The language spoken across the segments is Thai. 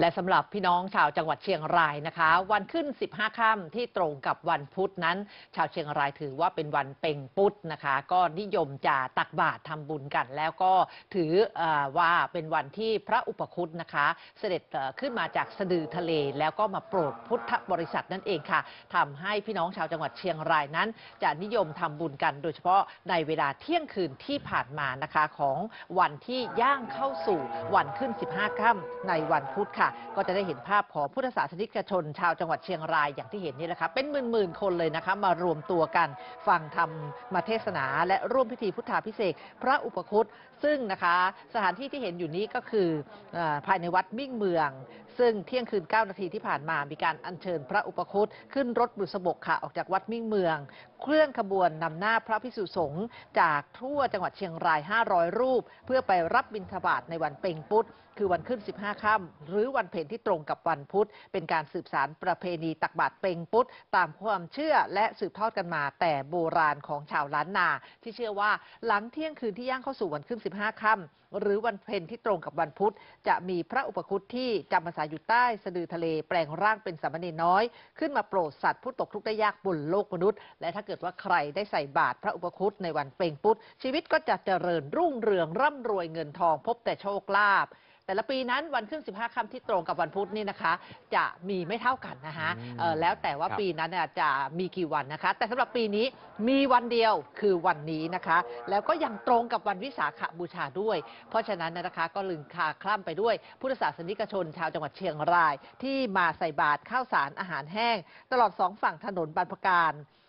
และสำหรับพี่น้องชาวจังหวัดเชียงรายนะคะ วันขึ้น 15 ค่ำที่ตรงกับวันพุธนั้น ชาวเชียงรายถือว่าเป็นวันเป่งปุตนะคะ ก็นิยมจะตักบาตรทำบุญกัน แล้วก็ถืออว่าเป็นวันที่พระอุปคุตนะคะ เสด็จขึ้นมาจากสะดือทะเล แล้วก็มาโปรดพุทธบริษัทนั่นเองค่ะทำให้พี่น้องชาวจังหวัดเชียงรายนั้น จะนิยมทำบุญกัน โดยเฉพาะในเวลาเที่ยงคืนที่ผ่านมานะคะของวันที่ย่างเข้าสู่วันขึ้น 15 ค่ำในวันพุธค่ะก็จะได้เห็นภาพของพุทธศาสนิกชน ชาวจังหวัดเชียงรายอย่างที่เห็นนี่แหละค่ะเป็นหมื่นๆคนเลยนะคะ มารวมตัวกันฟังธรรมมาเทศนา และร่วมพิธีพุทธาพิเศษพระอุปคุตซึ่งนะคะ สถานที่ที่เห็นอยู่นี้ก็คือเออภายในวัดมิ่งเมือง ซึ่งเที่ยงคืน 9 นาทีที่ผ่านมามีการอัญเชิญพระอุปคุตขึ้นรถบุษบกค่ะออกจากวัดมิ่งเมือง เคลื่อนขบวนนำหน้าพระพิสุสงฆ์จากทั่วจังหวัดเชียงราย 500 รูป เพื่อไปรับบิณฑบาตในวันเป่งปุตคือวันขึ้น 15 ค่ำหรือวันเพ็ญที่ตรงกับวันพุธ เป็นการสืบสารประเพณีตักบาตรเป่งปุตตามความเชื่อและสืบทอดกันมา แต่โบราณของชาวล้านนา ที่เชื่อว่าหลังเที่ยงคืนที่ย่างเข้าสู่วันขึ้น 15 ค่ำหรือวันเพ็ญที่ตรงกับวันพุธ จะมีพระอุปคุตที่จำพรรษาอยู่ใต้สะดือทะเลแปลงร่างเป็นสามเณรน้อย ขึ้นมาโปรดสัตว์ผู้ตกทุกข์ได้ยากบนโลกมนุษย์ และถ้าเกิดว่าใครได้ใส่บาตรพระอุปคุตในวันเป่งปุตชีวิตก็จะเจริญรุ่งเรืองร่ำรวยเงินทองพบแต่โชคลาภ แต่ละปีนั้นวันขึ้น 15ค่ำที่ตรงกับวันพุธนี่นะคะ จะมีไม่เท่ากันนะคะอืมเอ่อแล้วแต่ว่าครับ ปีนั้นเนี่ยจะมีกี่วันนะคะ แต่สำหรับปีนี้มีวันเดียวคือวันนี้นะคะ แล้วก็ยังตรงกับวันวิสาขบูชาด้วย เพราะฉะนั้นนะคะก็ลึงคาคล่ำไปด้วยพุทธศาสนิกชนชาวจังหวัดเชียงราย ที่มาใส่บาตรข้าวสารอาหารแห้ง ตลอดสองฝั่งถนนบรรพการเอ่อ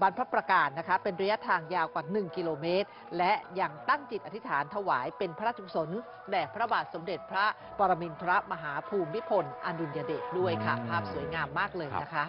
บรรพประการนะคะเป็นระยะทางยาวกว่า 1 กิโลเมตร และยังตั้งจิตอธิษฐานถวายเป็นพระราชกุศลแด่พระบาทสมเด็จพระปรมินทรมหาภูมิพลอดุลยเดชด้วยค่ะ ภาพสวยงามมากเลยนะคะ